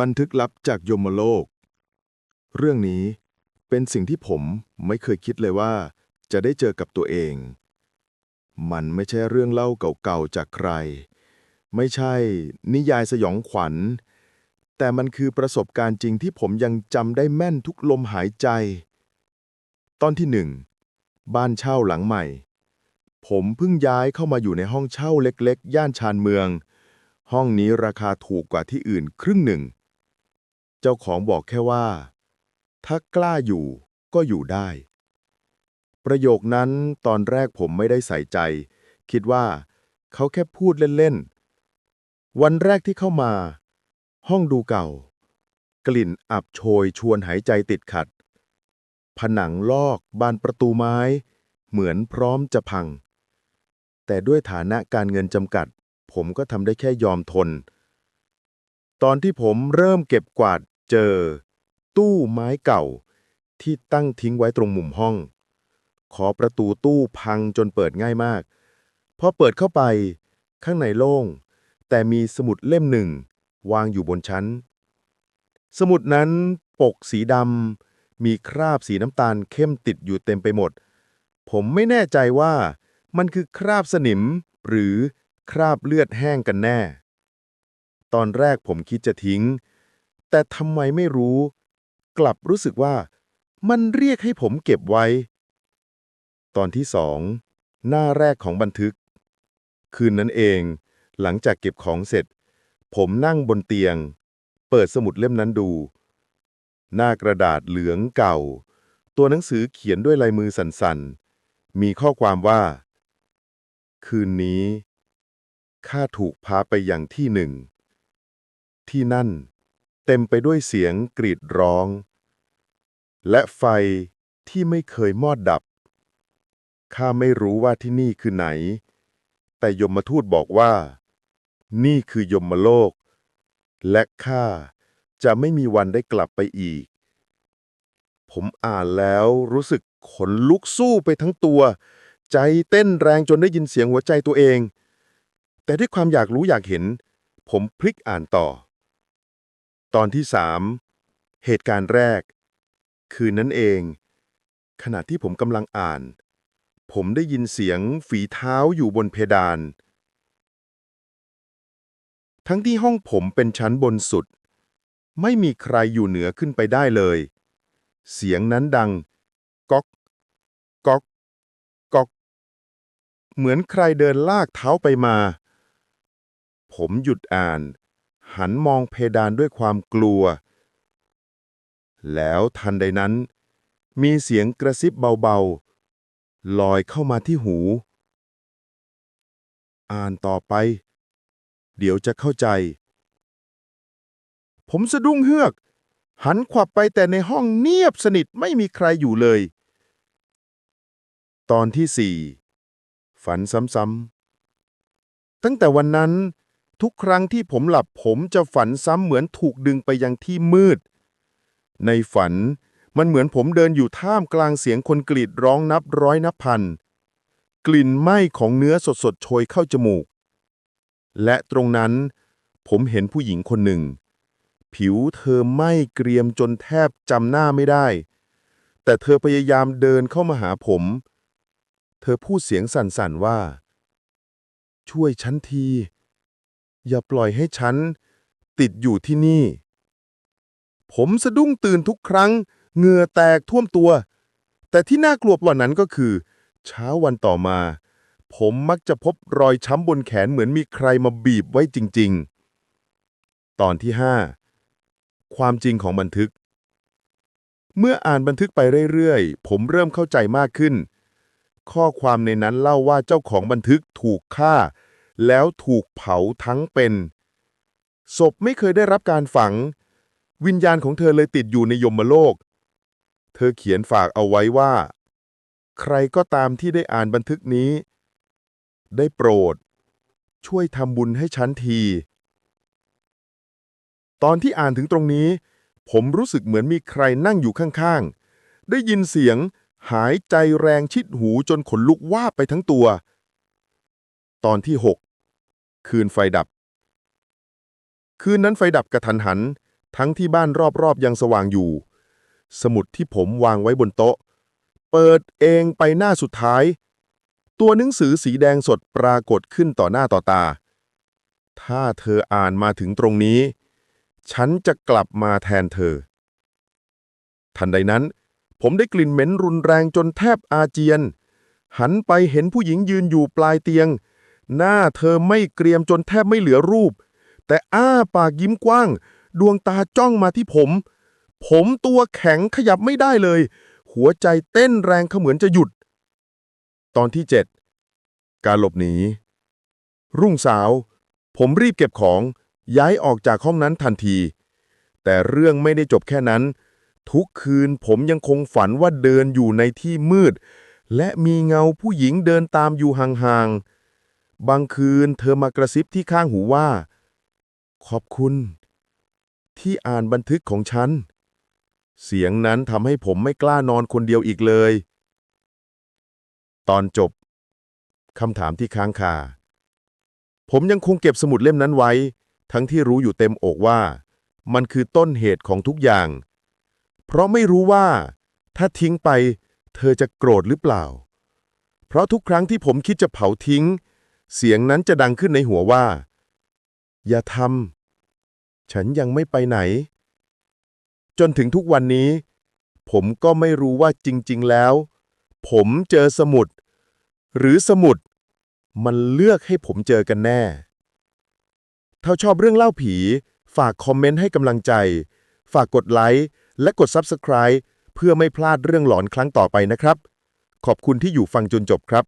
บันทึกลับจากยมโลก เรื่องนี้เป็นสิ่งที่ผมไม่เคยคิดเลยว่า จะได้เจอกับตัวเอง มันไม่ใช่เรื่องเล่าเก่าๆจากใคร ไม่ใช่นิยายสยองขวัญ แต่มันคือประสบการณ์จริงที่ผมยังจำได้แม่นทุกลมหายใจ ตอนที่หนึ่งบ้านเช่าหลังใหม่ ผมเพิ่งย้ายเข้ามาอยู่ในห้องเช่าเล็กๆ ย่านชานเมือง ห้องนี้ราคาถูกกว่าที่อื่นครึ่งหนึ่ง เจ้าของบอกแค่ว่า ถ้ากล้าอยู่ก็อยู่ได้ ประโยคนั้นตอนแรกผมไม่ได้ใส่ใจ คิดว่า เขาแค่พูดเล่นๆ วันแรกที่เข้ามา ห้องดูเก่า กลิ่นอับโชยชวนหายใจติดขัด ผนังลอกบานประตูไม้ เหมือนพร้อมจะพัง แต่ด้วยฐานะการเงินจำกัด ผมก็ทำได้แค่ยอมทน ตอนที่ผมเริ่มเก็บกวาดเจอ ตู้ไม้เก่า ที่ตั้งทิ้งไว้ตรงมุมห้อง ขอประตูตู้พังจนเปิดง่ายมาก พอเปิดเข้าไป ข้างในโล่ง แต่มีสมุดเล่มหนึ่ง วางอยู่บนชั้น สมุดนั้นปกสีดำมีคราบสีน้ำตาลเข้มติดอยู่เต็มไปหมด ผมไม่แน่ใจว่ามันคือคราบสนิมหรือคราบเลือดแห้งกันแน่ ตอนแรกผมคิดจะทิ้ง แต่ทำไมไม่รู้ กลับรู้สึกว่า มันเรียกให้ผมเก็บไว้ ตอนที่สองหน้าแรกของบันทึก คืนนั้นเอง หลังจากเก็บของเสร็จ ผมนั่งบนเตียง เปิดสมุดเล่มนั้นดู หน้ากระดาษเหลืองเก่า ตัวหนังสือเขียนด้วยลายมือสั่นๆ มีข้อความว่า คืนนี้ข้าถูกพาไปอย่างที่หนึ่ง ที่นั่น เต็มไปด้วยเสียงกรีดร้อง และไฟที่ไม่เคยมอดดับ ข้าไม่รู้ว่าที่นี่คือไหน แต่ยมทูตบอกว่า นี่คือยมโลก และข้าจะไม่มีวันได้กลับไปอีก ผมอ่านแล้วรู้สึกขนลุกสู้ไปทั้งตัว ใจเต้นแรงจนได้ยินเสียงหัวใจตัวเอง แต่ด้วยความอยากรู้อยากเห็น ผมพลิกอ่านต่อ ตอนที่สามเหตุการณ์แรก คืนนั้นเอง ขณะที่ผมกำลังอ่าน ผมได้ยินเสียงฝีเท้าอยู่บนเพดาน ทั้งที่ห้องผมเป็นชั้นบนสุด ไม่มีใครอยู่เหนือขึ้นไปได้เลย เสียงนั้นดัง ก๊อก ก๊อก ก๊อก เหมือนใครเดินลากเท้าไปมา ผมหยุดอ่าน หันมองเพดานด้วยความกลัว แล้วทันใดนั้น มีเสียงกระซิบเบาๆ ลอยเข้ามาที่หู อ่านต่อไป เดี๋ยวจะเข้าใจ ผมสะดุ้งเฮือก หันขวับไปแต่ในห้องเงียบสนิทไม่มีใครอยู่เลย ตอนที่สี่ฝันซ้ำๆตั้งแต่วันนั้น ทุกครั้งที่ผมหลับผมจะฝันซ้ำเหมือนถูกดึงไปยังที่มืด ในฝันมันเหมือนผมเดินอยู่ท่ามกลางเสียงคนกรีดร้องนับร้อยนับพัน กลิ่นไหม้ของเนื้อสดๆโชยเข้าจมูก และตรงนั้นผมเห็นผู้หญิงคนหนึ่ง ผิวเธอไหม้เกรียมจนแทบจำหน้าไม่ได้ แต่เธอพยายามเดินเข้ามาหาผม เธอพูดเสียงสั่นๆว่า ช่วยฉันที อย่าปล่อยให้ฉัน ติดอยู่ที่นี่ ผมสะดุ้งตื่นทุกครั้ง เหงื่อแตกท่วมตัว แต่ที่น่ากลัวกว่านั้นก็คือ เช้าวันต่อมา ผมมักจะพบรอยช้ำบนแขนเหมือนมีใครมาบีบไว้จริง ๆ ตอนที่5ความจริงของบันทึก เมื่ออ่านบันทึกไปเรื่อยๆ ผมเริ่มเข้าใจมากขึ้น ข้อความในนั้นเล่าว่าเจ้าของบันทึกถูกฆ่า แล้วถูกเผาทั้งเป็น ศพไม่เคยได้รับการฝัง วิญญาณของเธอเลยติดอยู่ในยมโลก เธอเขียนฝากเอาไว้ว่า ใครก็ตามที่ได้อ่านบันทึกนี้ ได้โปรด ช่วยทำบุญให้ฉันที ตอนที่อ่านถึงตรงนี้ ผมรู้สึกเหมือนมีใครนั่งอยู่ข้างๆ ได้ยินเสียงหายใจแรงชิดหูจนขนลุกว่าไปทั้งตัว ตอนที่6 คืนไฟดับ คืนนั้นไฟดับกระทันหัน ทั้งที่บ้านรอบๆยังสว่างอยู่ สมุดที่ผมวางไว้บนโต๊ะ เปิดเองไปหน้าสุดท้าย ตัวหนังสือสีแดงสดปรากฏขึ้นต่อหน้าต่อตา ถ้าเธออ่านมาถึงตรงนี้ ฉันจะกลับมาแทนเธอ ทันใดนั้น ผมได้กลิ่นเหม็นรุนแรงจนแทบอาเจียน หันไปเห็นผู้หญิงยืนอยู่ปลายเตียง หน้าเธอไม่เกรียมจนแทบไม่เหลือรูป แต่อ้าปากยิ้มกว้าง ดวงตาจ้องมาที่ผม ผมตัวแข็งขยับไม่ได้เลย หัวใจเต้นแรงเขมือนจะหยุด ตอนที่ 7 การหลบหนี รุ่งสาว ผมรีบเก็บของย้ายออกจากห้องนั้นทันที แต่เรื่องไม่ได้จบแค่นั้น ทุกคืนผมยังคงฝันว่าเดินอยู่ในที่มืด และมีเงาผู้หญิงเดินตามอยู่ห่างๆ บางคืนเธอมากระซิบที่ข้างหูว่า ขอบคุณ ที่อ่านบันทึกของฉัน เสียงนั้นทำให้ผมไม่กล้านอนคนเดียวอีกเลย ตอนจบคำถามที่ค้างคา ผมยังคงเก็บสมุดเล่มนั้นไว้ ทั้งที่รู้อยู่เต็มอกว่า มันคือต้นเหตุของทุกอย่าง เพราะไม่รู้ว่า ถ้าทิ้งไป เธอจะโกรธหรือเปล่า เพราะทุกครั้งที่ผมคิดจะเผาทิ้ง เสียงนั้นจะดังขึ้นในหัวว่า อย่าทำ ฉันยังไม่ไปไหน จนถึงทุกวันนี้ ผมก็ไม่รู้ว่าจริง ๆ แล้ว ผมเจอสมุด หรือสมุด มันเลือกให้ผมเจอกันแน่ ถ้าชอบเรื่องเล่าผี ฝากคอมเมนต์ให้กำลังใจ ฝากกดไลค์และกด Subscribe เพื่อไม่พลาดเรื่องหลอนครั้งต่อไปนะครับ ขอบคุณที่อยู่ฟังจนจบครับ